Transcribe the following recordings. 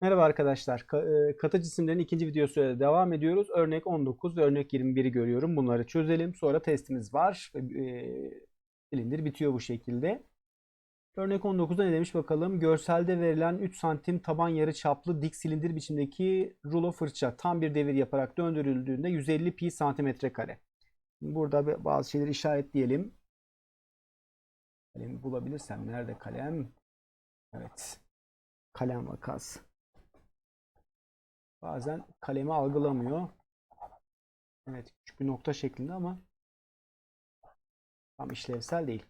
Merhaba arkadaşlar. Ka- e, Katı cisimlerin ikinci videosuyla devam ediyoruz. Örnek 19 ve örnek 21'i görüyorum. Bunları çözelim. Sonra testimiz var. E, Silindir bitiyor bu şekilde. Örnek 19'da ne demiş bakalım. Görselde verilen 3 santim taban yarı çaplı dik silindir biçimdeki rulo fırça tam bir devir yaparak döndürüldüğünde 150 pi santimetre kare. Burada bazı şeyleri işaretleyelim. Kalemi bulabilirsem. Nerede kalem? Evet. Kalem vakası. Bazen kalemi algılamıyor. Evet, küçük bir nokta şeklinde ama tam işlevsel değil.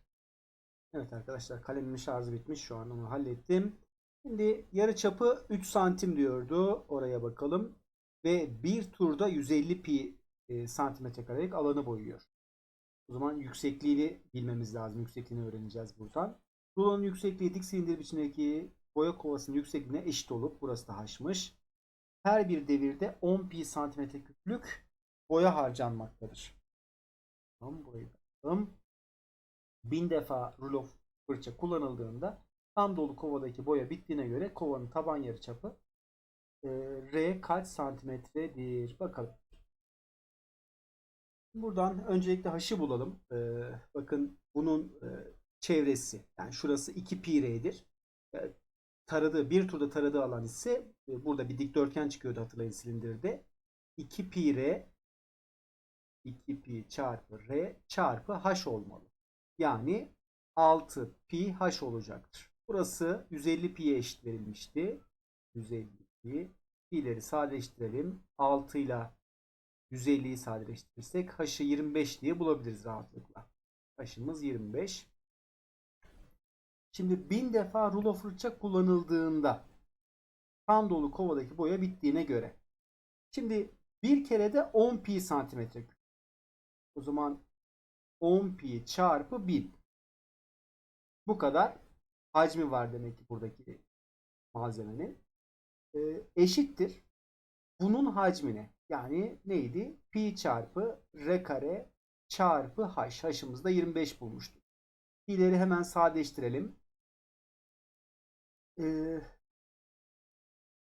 Evet arkadaşlar kalemimin şarjı bitmiş. Şu an onu hallettim. Şimdi yarı çapı 3 santim diyordu. Oraya bakalım. Ve bir turda 150 pi e, santimetre karelik alanı boyuyor. O zaman yüksekliğini bilmemiz lazım. Yüksekliğini öğreneceğiz buradan. Rulonun yüksekliği dik silindir biçimindeki boya kovasının yüksekliğine eşit olup burası da haşmış her bir devirde 10 pi santimetre küplük boya harcanmaktadır. Tamam burayı alalım. 1000 defa rulo fırça kullanıldığında tam dolu kovadaki boya bittiğine göre kovanın taban yarıçapı e, R kaç santimetredir? Bakalım. Buradan öncelikle haşı bulalım. E, bakın bunun e, çevresi yani şurası 2 pi R'dir. E, taradığı bir turda taradığı alan ise e, burada bir dikdörtgen çıkıyordu hatırlayın silindirde. 2 pi r 2 pi çarpı r çarpı h olmalı. Yani 6 pi h olacaktır. Burası 150 pi'ye eşit verilmişti. 150 pi. Pi'leri sadeleştirelim. 6 ile 150'yi sadeleştirirsek h'ı 25 diye bulabiliriz rahatlıkla. H'ımız 25. Şimdi bin defa rulo fırça kullanıldığında tam dolu kovadaki boya bittiğine göre. Şimdi bir kere de 10 pi santimetre. O zaman 10 pi çarpı 1000. Bu kadar hacmi var demek ki buradaki malzemenin. Ee, eşittir. Bunun hacmine. Yani neydi? Pi çarpı r kare çarpı h. H'ımızda 25 bulmuştuk. Pi'leri hemen sadeleştirelim. Ee,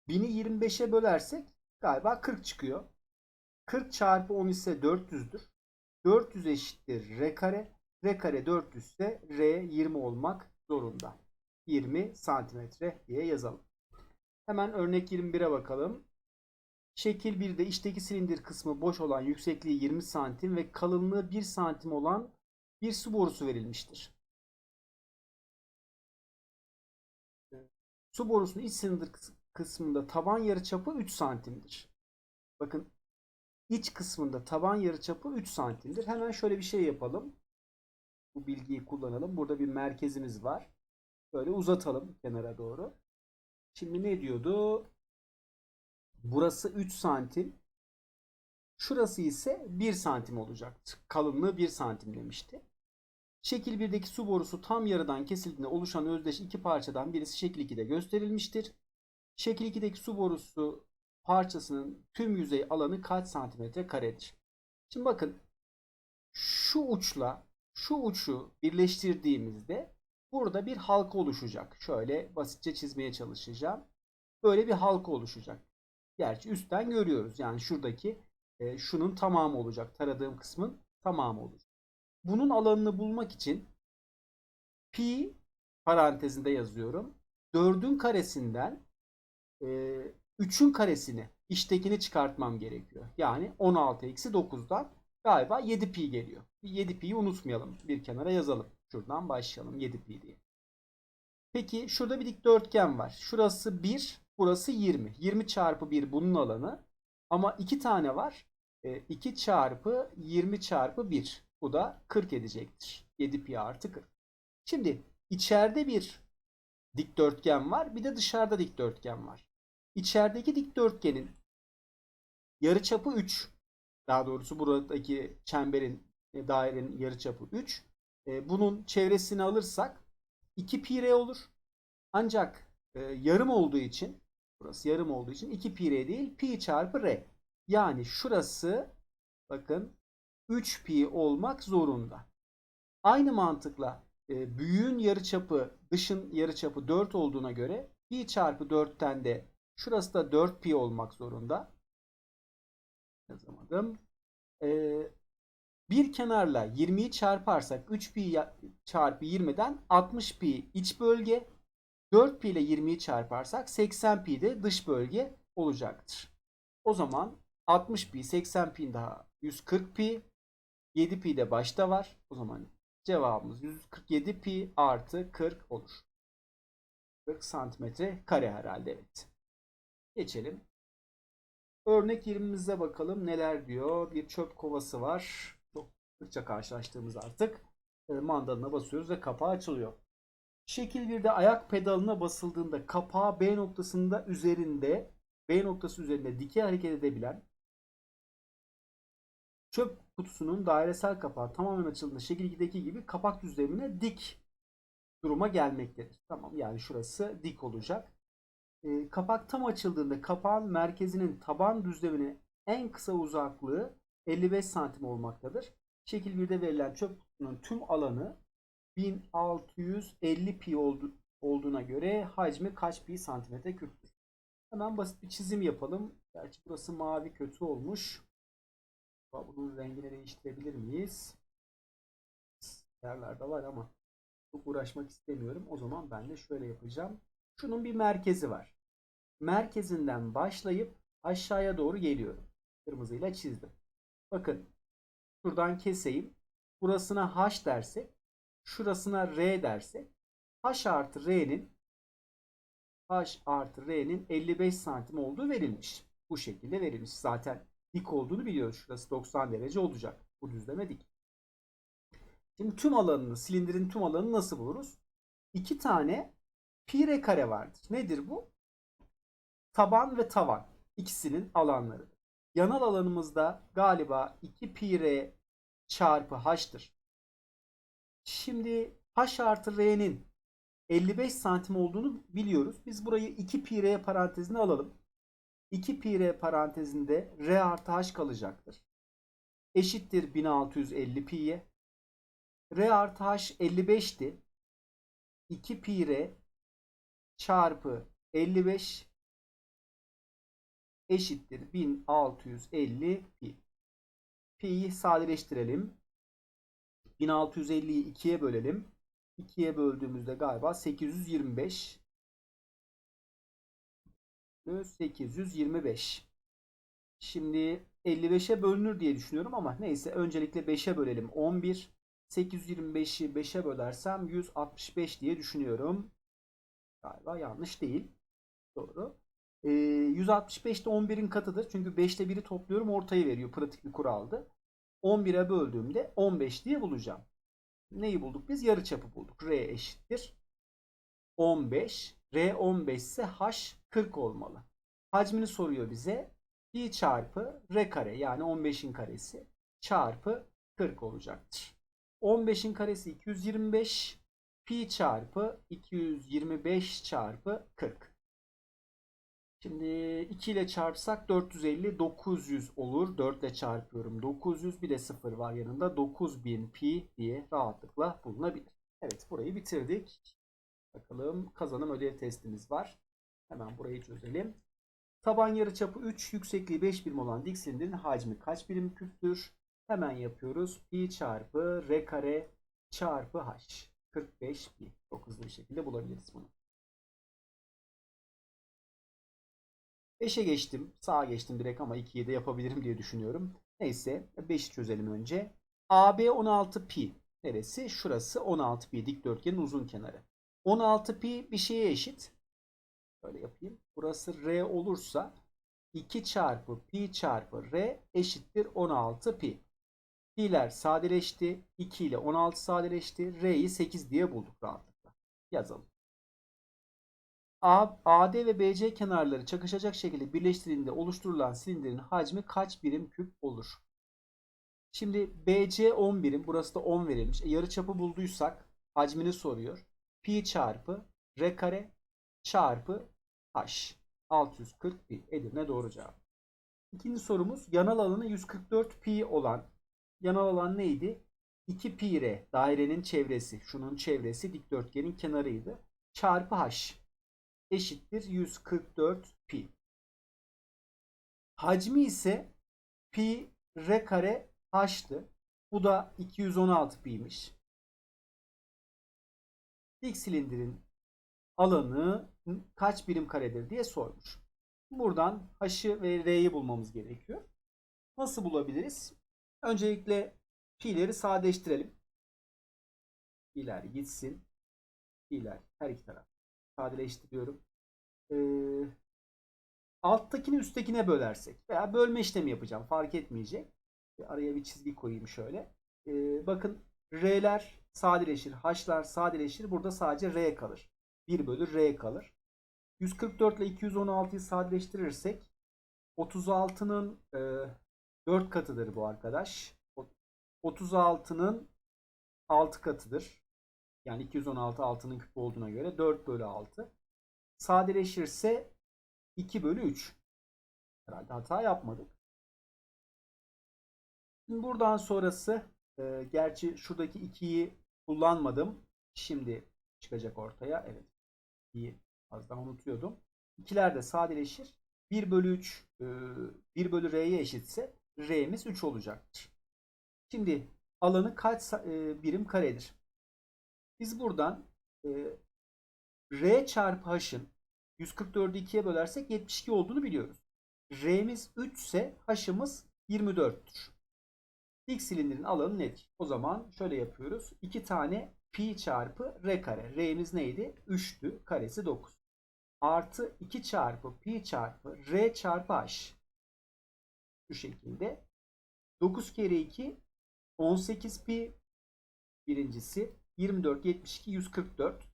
1000'i 25'e bölersek galiba 40 çıkıyor. 40 çarpı 10 ise 400'dür. 400 eşittir r kare. r kare 400 ise r 20 olmak zorunda. 20 santimetre diye yazalım. Hemen örnek 21'e bakalım. Şekil 1'de içteki silindir kısmı boş olan yüksekliği 20 santim ve kalınlığı 1 santim olan bir su borusu verilmiştir. Su borusunun iç silindir kısmında taban yarıçapı 3 santimdir. Bakın iç kısmında taban yarıçapı 3 santimdir. Hemen şöyle bir şey yapalım. Bu bilgiyi kullanalım. Burada bir merkezimiz var. Böyle uzatalım kenara doğru. Şimdi ne diyordu? Burası 3 santim. Şurası ise 1 santim olacaktı. Kalınlığı 1 santim demişti. Şekil 1'deki su borusu tam yarıdan kesildiğinde oluşan özdeş iki parçadan birisi şekil 2'de gösterilmiştir. Şekil 2'deki su borusu parçasının tüm yüzey alanı kaç santimetre karedir? Şimdi bakın şu uçla şu uçu birleştirdiğimizde burada bir halka oluşacak. Şöyle basitçe çizmeye çalışacağım. Böyle bir halka oluşacak. Gerçi üstten görüyoruz. Yani şuradaki e, şunun tamamı olacak. Taradığım kısmın tamamı olacak. Bunun alanını bulmak için pi parantezinde yazıyorum. 4'ün karesinden e, 3'ün karesini içtekini çıkartmam gerekiyor. Yani 16 eksi 9'dan galiba 7 pi geliyor. 7 pi'yi unutmayalım. Bir kenara yazalım. Şuradan başlayalım 7 pi diye. Peki şurada bir dikdörtgen var. Şurası 1, burası 20. 20 çarpı 1 bunun alanı. Ama 2 tane var. 2 çarpı 20 çarpı 1. Bu da 40 edecektir. 7 pi artı 40. Şimdi içeride bir dikdörtgen var. Bir de dışarıda dikdörtgen var. İçerideki dikdörtgenin yarıçapı 3. Daha doğrusu buradaki çemberin e, dairenin yarıçapı 3. E, bunun çevresini alırsak 2 pi r olur. Ancak e, yarım olduğu için burası yarım olduğu için 2 pi r değil pi çarpı r. Yani şurası bakın 3 pi olmak zorunda. Aynı mantıkla e, büyüğün yarıçapı dışın yarıçapı 4 olduğuna göre pi çarpı 4'ten de şurası da 4 pi olmak zorunda. Yazamadım. E, bir kenarla 20'yi çarparsak 3 pi çarpı 20'den 60 pi iç bölge 4 pi ile 20'yi çarparsak 80 pi de dış bölge olacaktır. O zaman 60 pi 80 pi daha 140 pi 7 pi de başta var. O zaman cevabımız 147 pi artı 40 olur. 40 santimetre kare herhalde evet. Geçelim. Örnek 20'mize bakalım neler diyor. Bir çöp kovası var. Çok sıkça karşılaştığımız artık. E, Mandalına basıyoruz ve kapağı açılıyor. Şekil 1'de ayak pedalına basıldığında kapağı B noktasında üzerinde B noktası üzerinde dikey hareket edebilen çöp kutusunun dairesel kapağı tamamen açıldığında şekil 2'deki gibi kapak düzlemine dik duruma gelmektedir. Tamam yani şurası dik olacak. E, kapak tam açıldığında kapağın merkezinin taban düzlemine en kısa uzaklığı 55 santim olmaktadır. Şekil 1'de verilen çöp kutusunun tüm alanı 1650 pi oldu, olduğuna göre hacmi kaç pi santimetre küptür? Hemen basit bir çizim yapalım. Gerçi burası mavi kötü olmuş. Bunun rengini değiştirebilir miyiz? Yerlerde var ama çok uğraşmak istemiyorum. O zaman ben de şöyle yapacağım. Şunun bir merkezi var. Merkezinden başlayıp aşağıya doğru geliyorum. Kırmızıyla çizdim. Bakın şuradan keseyim. Burasına H dersek şurasına R dersek H artı R'nin H artı R'nin 55 santim olduğu verilmiş. Bu şekilde verilmiş. Zaten dik olduğunu biliyoruz. Şurası 90 derece olacak. Bu düzleme dik. Şimdi tüm alanını, silindirin tüm alanını nasıl buluruz? İki tane pi r kare vardır. Nedir bu? Taban ve tavan. İkisinin alanları. Yanal alanımızda galiba 2 pi r çarpı h'tır. Şimdi h artı r'nin 55 santim olduğunu biliyoruz. Biz burayı 2 pi r parantezine alalım. 2 pi r parantezinde r artı h kalacaktır. Eşittir 1650 pi'ye. r artı h 55'ti. 2 pi r çarpı 55 eşittir 1650 pi. Pi'yi sadeleştirelim. 1650'yi 2'ye bölelim. 2'ye böldüğümüzde galiba 825 825. Şimdi 55'e bölünür diye düşünüyorum ama neyse öncelikle 5'e bölelim. 11 825'i 5'e bölersem 165 diye düşünüyorum. Galiba yanlış değil. Doğru. Ee, 165 de 11'in katıdır. Çünkü 5'te 1'i topluyorum ortayı veriyor. Pratik bir kuraldı. 11'e böldüğümde 15 diye bulacağım. Neyi bulduk biz? Yarıçapı bulduk. R eşittir. 15. R 15 ise H 40 olmalı. Hacmini soruyor bize. Pi çarpı R kare yani 15'in karesi çarpı 40 olacaktır. 15'in karesi 225. Pi çarpı 225 çarpı 40. Şimdi 2 ile çarpsak 450 900 olur. 4 ile çarpıyorum 900 bir de 0 var yanında 9000 pi diye rahatlıkla bulunabilir. Evet burayı bitirdik. Bakalım kazanım ödev testimiz var. Hemen burayı çözelim. Taban yarıçapı 3, yüksekliği 5 birim olan dik silindirin hacmi kaç birim küptür? Hemen yapıyoruz. Pi çarpı r kare çarpı h. 45 pi. Çok hızlı bir şekilde bulabiliriz bunu. 5'e geçtim. Sağa geçtim direkt ama 2'ye de yapabilirim diye düşünüyorum. Neyse 5'i çözelim önce. AB 16 pi. Neresi? Şurası 16 pi dikdörtgenin uzun kenarı. 16 pi bir şeye eşit. Böyle yapayım. Burası r olursa 2 çarpı pi çarpı r eşittir 16 pi. Pi'ler sadeleşti. 2 ile 16 sadeleşti. R'yi 8 diye bulduk rahatlıkla. Yazalım. A, AD ve BC kenarları çakışacak şekilde birleştirildiğinde oluşturulan silindirin hacmi kaç birim küp olur? Şimdi BC 10 birim. Burası da 10 verilmiş. E, yarıçapı bulduysak hacmini soruyor. Pi çarpı R kare çarpı H. 640 pi. Edirne doğru cevap. İkinci sorumuz yanal alanı 144 pi olan yanal alan neydi? 2 pi r dairenin çevresi, şunun çevresi dikdörtgenin kenarıydı. Çarpı h eşittir 144 pi. Hacmi ise pi r kare h'tı. Bu da 216 pi'ymiş. Dik silindirin alanı kaç birim karedir diye sormuş. Buradan h'ı ve r'yi bulmamız gerekiyor. Nasıl bulabiliriz? Öncelikle pi'leri sadeleştirelim. Pi'ler gitsin. Pi'ler her iki taraf. Sadeleştiriyorum. Ee, alttakini üsttekine bölersek veya bölme işlemi yapacağım. Fark etmeyecek. Araya bir çizgi koyayım şöyle. Ee, bakın R'ler sadeleşir. H'lar sadeleşir. Burada sadece R kalır. 1 bölü R kalır. 144 ile 216'yı sadeleştirirsek 36'nın e, 4 katıdır bu arkadaş. 36'nın 6 katıdır. Yani 216 6'nın küp olduğuna göre 4 bölü 6. Sadeleşirse 2 bölü 3. Herhalde hata yapmadık. Şimdi buradan sonrası e, gerçi şuradaki 2'yi kullanmadım. Şimdi çıkacak ortaya. Evet. 2'yi az daha unutuyordum. İkiler de sadeleşir. 1 bölü 3 e, 1 bölü r'ye eşitse r'miz 3 olacaktır. Şimdi alanı kaç e, birim karedir? Biz buradan e, r çarpı h'ın 144'ü 2'ye bölersek 72 olduğunu biliyoruz. R'miz 3 ise h'ımız 24'tür. Dik silindirin alanı nedir? O zaman şöyle yapıyoruz. 2 tane pi çarpı r kare. R'miz neydi? 3'tü. Karesi 9. Artı 2 çarpı pi çarpı r çarpı h. Şu şekilde. 9 kere 2 18 pi birincisi 24 72 144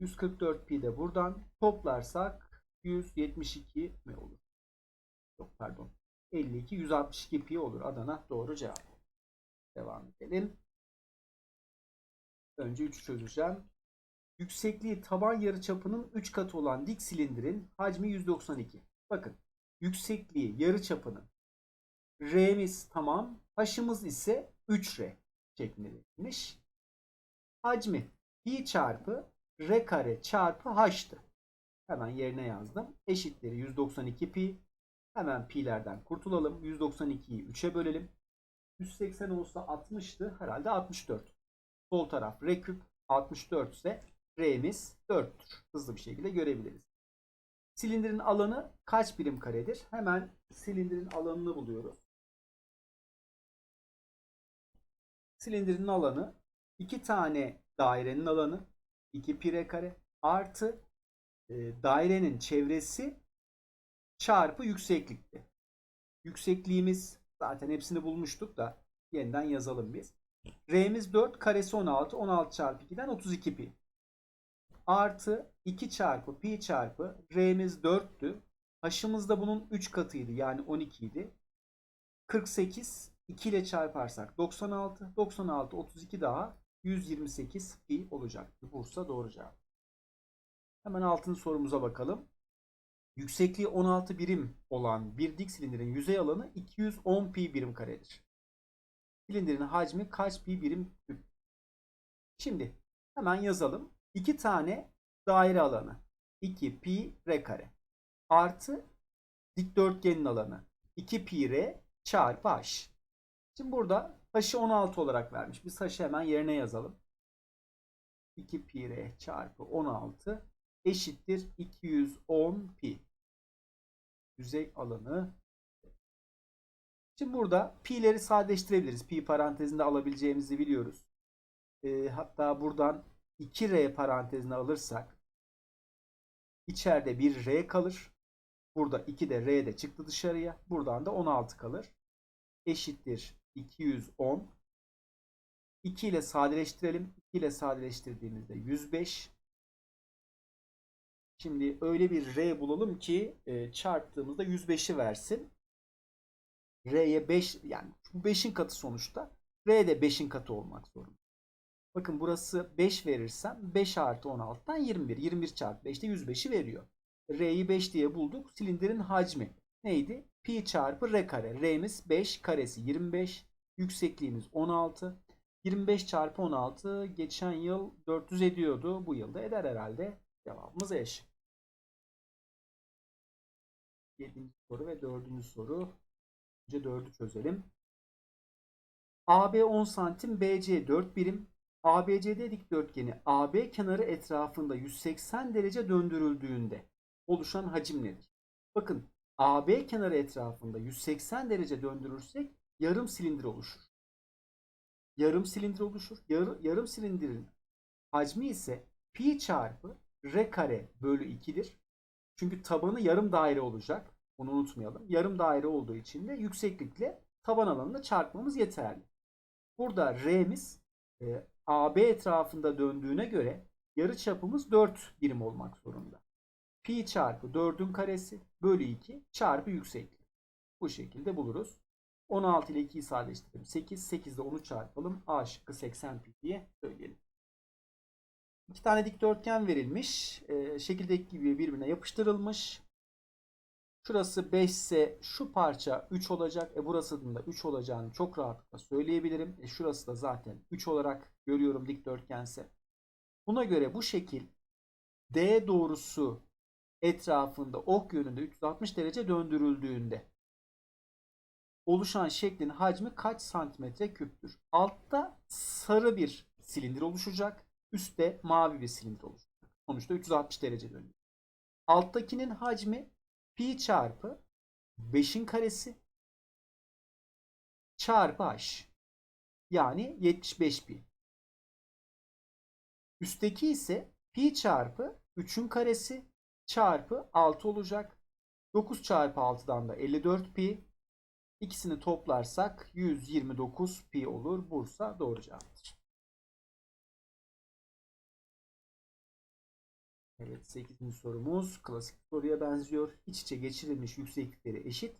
144 pi de buradan toplarsak 172 mi olur? Yok pardon. 52 162 pi olur. Adana doğru cevap. Devam edelim. Önce 3'ü çözeceğim. Yüksekliği taban yarıçapının 3 katı olan dik silindirin hacmi 192. Bakın yüksekliği yarıçapının R'miz tamam. H'ımız ise 3R şeklinde verilmiş. Hacmi pi çarpı R kare çarpı H'tı. Hemen yerine yazdım. Eşitleri 192 pi. Hemen pi'lerden kurtulalım. 192'yi 3'e bölelim. 180 olsa 60'tı. Herhalde 64. Sol taraf R küp 64 ise R'miz 4'tür. Hızlı bir şekilde görebiliriz. Silindirin alanı kaç birim karedir? Hemen silindirin alanını buluyoruz. Silindirin alanı iki tane dairenin alanı 2 pi kare artı e, dairenin çevresi çarpı yükseklikti. Yüksekliğimiz zaten hepsini bulmuştuk da yeniden yazalım biz. R'miz 4 karesi 16. 16 çarpı 2'den 32 pi. Artı 2 çarpı pi çarpı R'miz 4'tü. H'ımız da bunun 3 katıydı yani 12 idi. 48 2 ile çarparsak 96. 96 32 daha 128 pi olacaktı. Bursa doğru cevap. Hemen altın sorumuza bakalım. Yüksekliği 16 birim olan bir dik silindirin yüzey alanı 210 pi birim karedir. Silindirin hacmi kaç pi birim küp? Şimdi hemen yazalım. 2 tane daire alanı 2 pi r kare artı dikdörtgenin alanı 2 pi r çarpı h. Şimdi burada h'ı 16 olarak vermiş. Biz h'ı hemen yerine yazalım. 2 pi r çarpı 16 eşittir 210 pi. Yüzey alanı. Şimdi burada pi'leri sadeleştirebiliriz. Pi parantezinde alabileceğimizi biliyoruz. E, hatta buradan 2r parantezine alırsak içeride bir r kalır. Burada 2 de r de çıktı dışarıya. Buradan da 16 kalır. Eşittir 210. 2 ile sadeleştirelim. 2 ile sadeleştirdiğimizde 105. Şimdi öyle bir R bulalım ki e, çarptığımızda 105'i versin. R'ye 5 yani bu 5'in katı sonuçta. R de 5'in katı olmak zorunda. Bakın burası 5 verirsem 5 artı 16'dan 21. 21 çarpı 5 de 105'i veriyor. R'yi 5 diye bulduk. Silindirin hacmi neydi? Pi çarpı R kare. R'miz 5 karesi 25. Yüksekliğimiz 16. 25 çarpı 16 geçen yıl 400 ediyordu. Bu yılda eder herhalde. Cevabımız E şıkkı. 7. soru ve 4. soru. Önce 4'ü çözelim. AB 10 santim, BC 4 birim. ABCD dikdörtgeni AB kenarı etrafında 180 derece döndürüldüğünde oluşan hacim nedir? Bakın AB kenarı etrafında 180 derece döndürürsek yarım silindir oluşur. Yarım silindir oluşur. Yarı, yarım silindirin hacmi ise pi çarpı r kare bölü 2'dir. Çünkü tabanı yarım daire olacak. Bunu unutmayalım. Yarım daire olduğu için de yükseklikle taban alanını çarpmamız yeterli. Burada R'miz e, AB etrafında döndüğüne göre yarı çapımız 4 birim olmak zorunda. Pi çarpı 4'ün karesi bölü 2 çarpı yükseklik. Bu şekilde buluruz. 16 ile 2'yi sadeleştirelim. 8. 8 ile 10'u çarpalım. A şıkkı 80 pi diye söyleyelim. İki tane dikdörtgen verilmiş. E, şekildeki gibi birbirine yapıştırılmış. Şurası 5 ise şu parça 3 olacak. E burası da 3 olacağını çok rahatlıkla söyleyebilirim. E şurası da zaten 3 olarak görüyorum dikdörtgense. Buna göre bu şekil D doğrusu etrafında ok yönünde 360 derece döndürüldüğünde oluşan şeklin hacmi kaç santimetre küptür? Altta sarı bir silindir oluşacak. Üstte mavi bir silindir oluşacak. Sonuçta 360 derece dönüyor. Alttakinin hacmi pi çarpı 5'in karesi çarpı h. Yani 75 pi. Üstteki ise pi çarpı 3'ün karesi çarpı 6 olacak. 9 çarpı 6'dan da 54 pi. İkisini toplarsak 129 pi olur. Bursa doğru cevaptır. Evet 8. sorumuz klasik soruya benziyor. İç içe geçirilmiş yükseklikleri eşit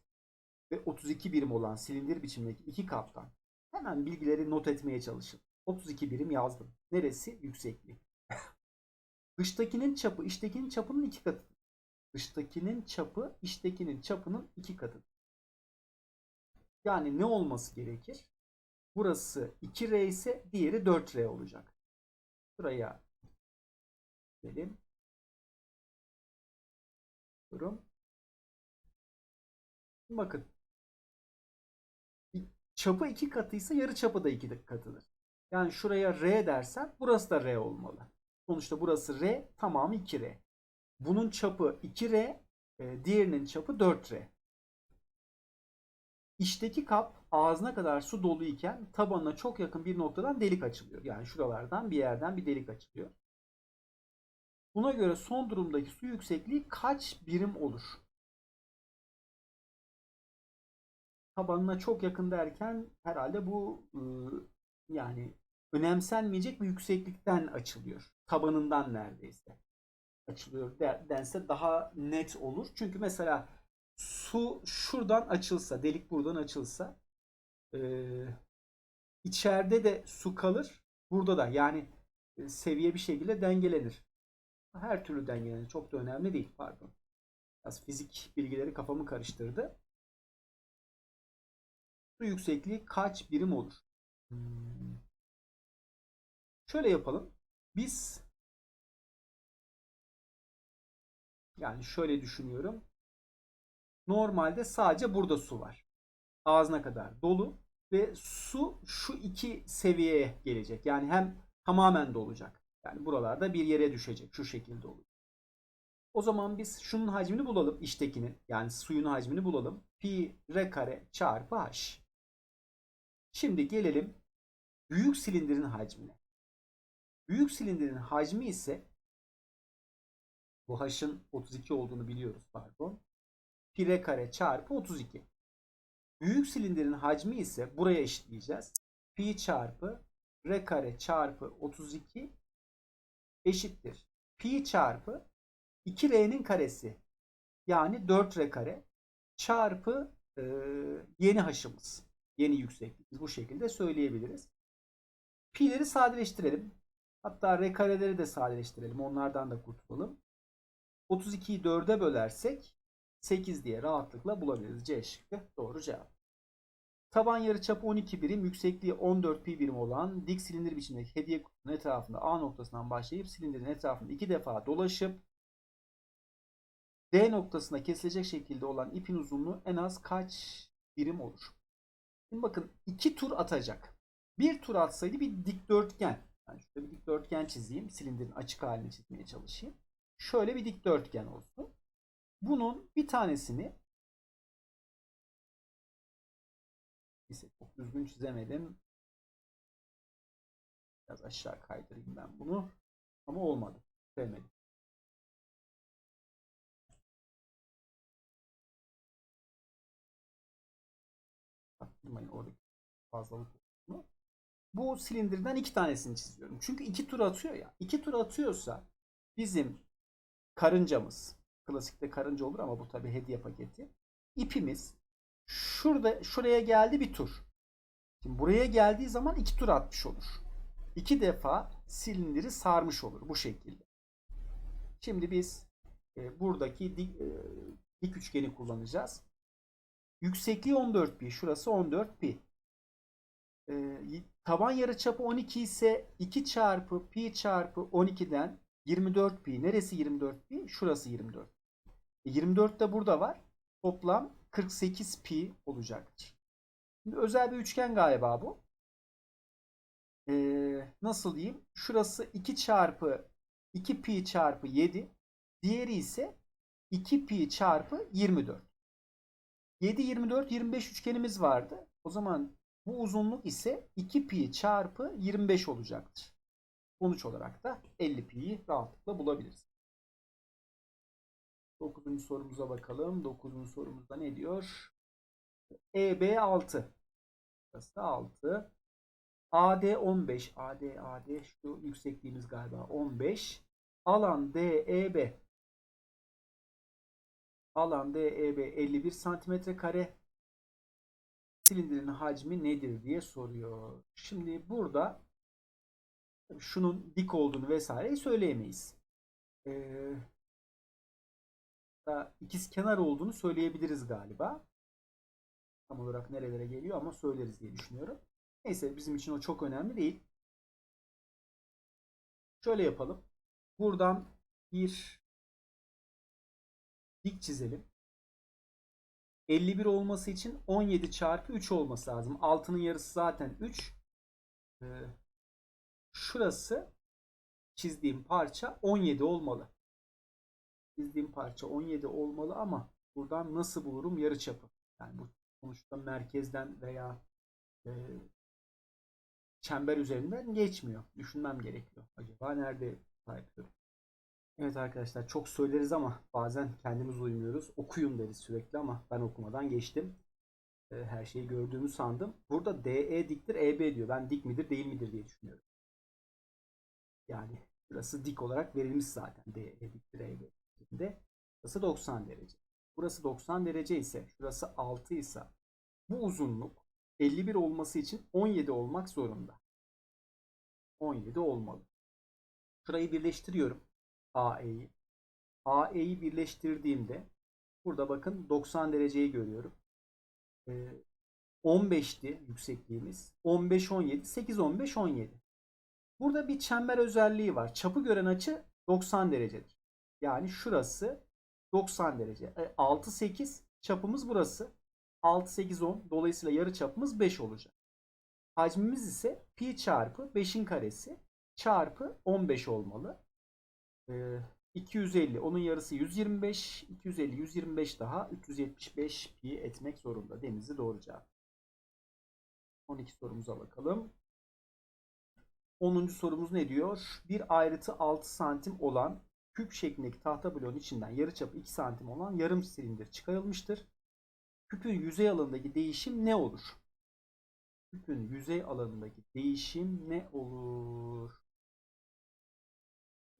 ve 32 birim olan silindir biçimindeki iki kaptan hemen bilgileri not etmeye çalışın. 32 birim yazdım. Neresi? Yüksekliği. Dıştakinin çapı içtekinin çapının iki katı. Dıştakinin çapı içtekinin çapının iki katı. Yani ne olması gerekir? Burası 2R ise diğeri 4R olacak. Buraya gidelim. Durum. Bakın. Çapı iki katıysa yarı çapı da iki katıdır. Yani şuraya R dersen burası da R olmalı. Sonuçta burası R tamamı 2R. Bunun çapı 2R, e, diğerinin çapı 4R. İçteki kap ağzına kadar su dolu iken tabanına çok yakın bir noktadan delik açılıyor. Yani şuralardan bir yerden bir delik açılıyor. Buna göre son durumdaki su yüksekliği kaç birim olur? Tabanına çok yakın derken herhalde bu ıı, yani önemsenmeyecek bir yükseklikten açılıyor. Tabanından neredeyse açılıyor dense daha net olur. Çünkü mesela su şuradan açılsa, delik buradan açılsa içeride de su kalır. Burada da yani seviye bir şekilde dengelenir. Her türlü dengelenir. Çok da önemli değil. Pardon. Biraz fizik bilgileri kafamı karıştırdı. Su yüksekliği kaç birim olur? Hmm. Şöyle yapalım. Biz yani şöyle düşünüyorum. Normalde sadece burada su var. Ağzına kadar dolu ve su şu iki seviyeye gelecek. Yani hem tamamen dolacak. Yani buralarda bir yere düşecek. Şu şekilde olur. O zaman biz şunun hacmini bulalım. içtekinin yani suyun hacmini bulalım. Pi r kare çarpı h. Şimdi gelelim büyük silindirin hacmine. Büyük silindirin hacmi ise bu h'ın 32 olduğunu biliyoruz pardon. Pi r kare çarpı 32. Büyük silindirin hacmi ise buraya eşitleyeceğiz. Pi çarpı r kare çarpı 32 eşittir. Pi çarpı 2R'nin karesi yani 4R kare çarpı e, yeni haşımız. Yeni yükseklik. Bu şekilde söyleyebiliriz. Pi'leri sadeleştirelim. Hatta R kareleri de sadeleştirelim. Onlardan da kurtulalım. 32'yi 4'e bölersek 8 diye rahatlıkla bulabiliriz. C şıkkı doğru cevap. Taban yarıçapı 12 birim, yüksekliği 14 pi birim olan dik silindir biçimindeki hediye kutusunun etrafında A noktasından başlayıp silindirin etrafında iki defa dolaşıp D noktasına kesilecek şekilde olan ipin uzunluğu en az kaç birim olur? Şimdi bakın iki tur atacak. Bir tur atsaydı bir dikdörtgen. Yani şöyle bir dikdörtgen çizeyim. Silindirin açık halini çizmeye çalışayım. Şöyle bir dikdörtgen olsun. Bunun bir tanesini Neyse çok düzgün çizemedim. Biraz aşağı kaydırayım ben bunu. Ama olmadı. Sevmedim. Baktırmayın oradaki fazlalık. Bu silindirden iki tanesini çiziyorum. Çünkü iki tur atıyor ya. İki tur atıyorsa bizim karıncamız klasikte karınca olur ama bu tabi hediye paketi. İpimiz şurada şuraya geldi bir tur. Şimdi buraya geldiği zaman iki tur atmış olur. İki defa silindiri sarmış olur bu şekilde. Şimdi biz e, buradaki dik, e, dik üçgeni kullanacağız. Yüksekliği 14 pi. Şurası 14 pi. E, taban yarıçapı 12 ise 2 çarpı pi çarpı 12'den 24 pi. Neresi 24 pi? Şurası 24. E, 24 de burada var. Toplam 48 pi olacaktır. Şimdi özel bir üçgen galiba bu. Ee, nasıl diyeyim? Şurası 2 çarpı 2 pi çarpı 7. Diğeri ise 2 pi çarpı 24. 7, 24, 25 üçgenimiz vardı. O zaman bu uzunluk ise 2 pi çarpı 25 olacaktır. Sonuç olarak da 50 pi'yi rahatlıkla bulabiliriz. 9. sorumuza bakalım. 9. sorumuzda ne diyor? EB 6. Burası 6. AD 15. AD AD şu yüksekliğimiz galiba 15. Alan DEB. Alan DEB 51 santimetre kare. Silindirin hacmi nedir diye soruyor. Şimdi burada şunun dik olduğunu vesaireyi söyleyemeyiz. Ee, ikiz kenar olduğunu söyleyebiliriz galiba. Tam olarak nerelere geliyor ama söyleriz diye düşünüyorum. Neyse bizim için o çok önemli değil. Şöyle yapalım. Buradan bir dik çizelim. 51 olması için 17 çarpı 3 olması lazım. 6'nın yarısı zaten 3. Ee, şurası çizdiğim parça 17 olmalı çizdiğim parça 17 olmalı ama buradan nasıl bulurum yarıçapı? Yani bu sonuçta merkezden veya e, çember üzerinden geçmiyor. Düşünmem gerekiyor. Acaba nerede yapıyorum? Evet arkadaşlar çok söyleriz ama bazen kendimiz uymuyoruz. Okuyun deriz sürekli ama ben okumadan geçtim. E, her şeyi gördüğümü sandım. Burada DE diktir EB diyor. Ben dik midir değil midir diye düşünüyorum. Yani burası dik olarak verilmiş zaten. DE diktir EB şeklinde. Burası 90 derece. Burası 90 derece ise şurası 6 ise bu uzunluk 51 olması için 17 olmak zorunda. 17 olmalı. Şurayı birleştiriyorum. AE'yi. AE'yi birleştirdiğimde burada bakın 90 dereceyi görüyorum. Ee, 15'ti yüksekliğimiz. 15 17 8 15 17. Burada bir çember özelliği var. Çapı gören açı 90 derecedir. Yani şurası 90 derece. 6 8 çapımız burası. 6 8 10 dolayısıyla yarı çapımız 5 olacak. Hacmimiz ise pi çarpı 5'in karesi çarpı 15 olmalı. Ee, 250 onun yarısı 125 250 125 daha 375 pi etmek zorunda. Denizli doğru cevap. 12 sorumuza bakalım. 10. sorumuz ne diyor? Bir ayrıtı 6 santim olan küp şeklindeki tahta bloğun içinden yarıçapı 2 santim olan yarım silindir çıkarılmıştır. Küpün yüzey alanındaki değişim ne olur? Küpün yüzey alanındaki değişim ne olur?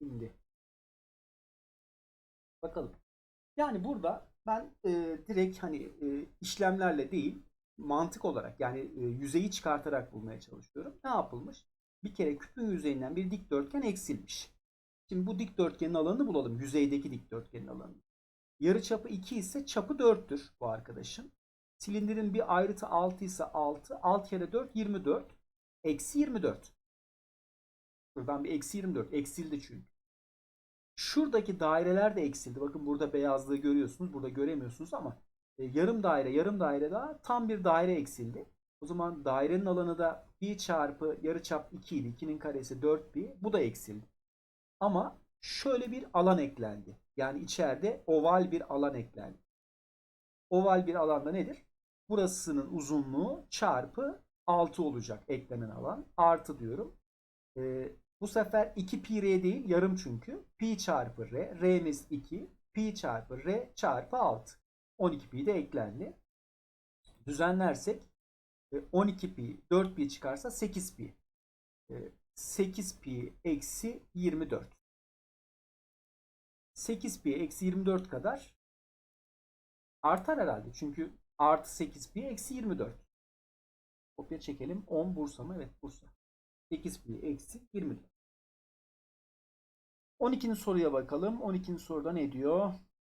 Şimdi bakalım. Yani burada ben e, direkt hani e, işlemlerle değil mantık olarak yani e, yüzeyi çıkartarak bulmaya çalışıyorum. Ne yapılmış? Bir kere küpün yüzeyinden bir dikdörtgen eksilmiş. Şimdi bu dikdörtgenin alanını bulalım. Yüzeydeki dikdörtgenin alanını. Yarı çapı 2 ise çapı 4'tür bu arkadaşın. Silindirin bir ayrıtı 6 ise 6. 6 kere 4 24. Eksi 24. Buradan bir eksi 24. Eksildi çünkü. Şuradaki daireler de eksildi. Bakın burada beyazlığı görüyorsunuz. Burada göremiyorsunuz ama e, yarım daire yarım daire daha tam bir daire eksildi. O zaman dairenin alanı da pi çarpı yarıçap 2 idi. 2'nin karesi 4 pi. Bu da eksildi. Ama şöyle bir alan eklendi. Yani içeride oval bir alan eklendi. Oval bir alanda nedir? Burasının uzunluğu çarpı 6 olacak eklenen alan. Artı diyorum. Ee, bu sefer 2 pi r değil yarım çünkü. Pi çarpı r. R'miz 2. Pi çarpı r çarpı 6. 12 pi de eklendi. Düzenlersek e, 12 pi 4 pi çıkarsa 8 pi. E, 8 pi eksi 24. 8 pi eksi 24 kadar artar herhalde. Çünkü artı 8 pi eksi 24. Kopya çekelim. 10 Bursa mı? Evet Bursa. 8 pi eksi 24. 12. soruya bakalım. 12. soruda ne diyor?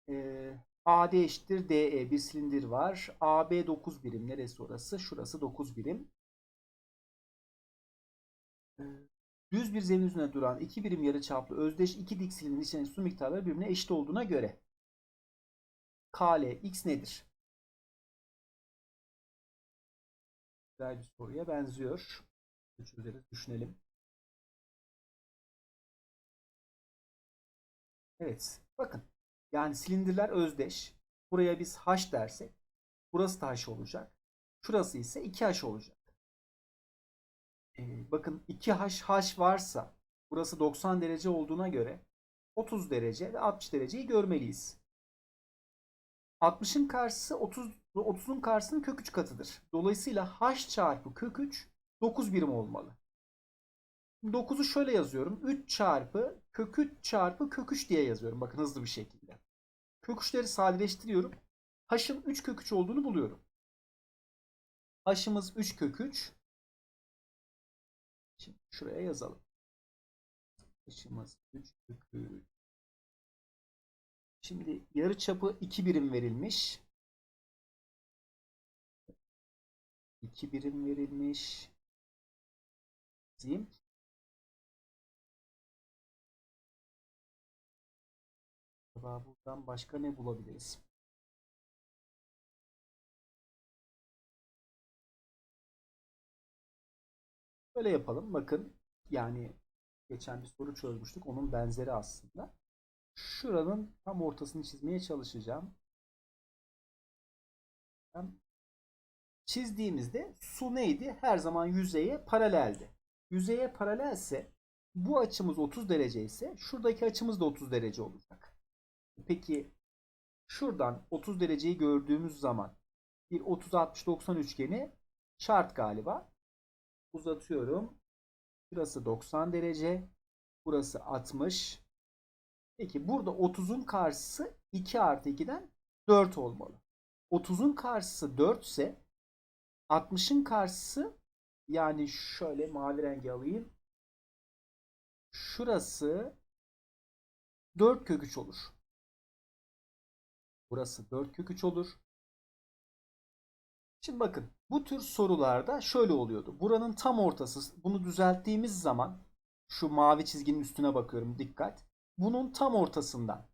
Ee, AD eşittir DE. Bir silindir var. AB 9 birim. Neresi orası? Şurası 9 birim. Ee, Düz bir zemin üzerine duran iki birim yarıçaplı özdeş iki dik silindirin içindeki su miktarları birbirine eşit olduğuna göre KL x nedir? Güzel bir soruya benziyor. Çözeriz, düşünelim. Evet, bakın. Yani silindirler özdeş. Buraya biz h dersek, burası da h olacak. Şurası ise 2h olacak. Ee, bakın 2h h varsa burası 90 derece olduğuna göre 30 derece ve 60 dereceyi görmeliyiz. 60'ın karşısı 30 30'un karşısının kök 3 katıdır. Dolayısıyla h çarpı kök 3 9 birim olmalı. 9'u şöyle yazıyorum. 3 çarpı kök 3 çarpı kök 3 diye yazıyorum. Bakın hızlı bir şekilde. Kök 3'leri sadeleştiriyorum. H'ın 3 kök 3 olduğunu buluyorum. H'ımız 3 kök 3. Şimdi şuraya yazalım. H'ımız 3 kök 3. Şimdi yarı çapı 2 birim verilmiş. 2 birim verilmiş. Diyeyim. Acaba buradan başka ne bulabiliriz? Böyle yapalım. Bakın yani geçen bir soru çözmüştük. Onun benzeri aslında. Şuranın tam ortasını çizmeye çalışacağım. Çizdiğimizde su neydi? Her zaman yüzeye paraleldi. Yüzeye paralelse bu açımız 30 derece ise şuradaki açımız da 30 derece olacak. Peki şuradan 30 dereceyi gördüğümüz zaman bir 30-60-90 üçgeni şart galiba. Uzatıyorum. Burası 90 derece. Burası 60. Peki burada 30'un karşısı 2 artı 2'den 4 olmalı. 30'un karşısı 4 ise 60'ın karşısı yani şöyle mavi rengi alayım. Şurası 4 kök 3 olur. Burası 4 kök 3 olur. Şimdi bakın bu tür sorularda şöyle oluyordu. Buranın tam ortası bunu düzelttiğimiz zaman şu mavi çizginin üstüne bakıyorum dikkat. Bunun tam ortasından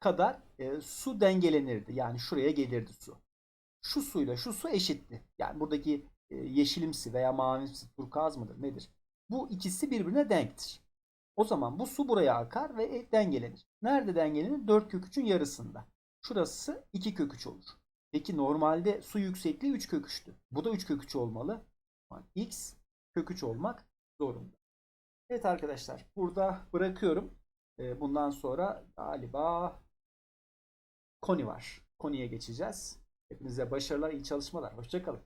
kadar e, su dengelenirdi. Yani şuraya gelirdi su. Şu suyla şu su eşitti. Yani buradaki yeşilimsi veya mavimsi turkuaz mıdır nedir? Bu ikisi birbirine denktir. O zaman bu su buraya akar ve e, dengelenir. Nerede dengelenir? 4 kök 3'ün yarısında. Şurası 2 kök 3 olur. Peki normalde su yüksekliği 3 kök 3'tü. Bu da 3 kök 3 olmalı. X kök 3 olmak zorunda. Evet arkadaşlar burada bırakıyorum. Ee, bundan sonra galiba koni var. Koniye geçeceğiz. Hepinize başarılar, iyi çalışmalar. Hoşçakalın.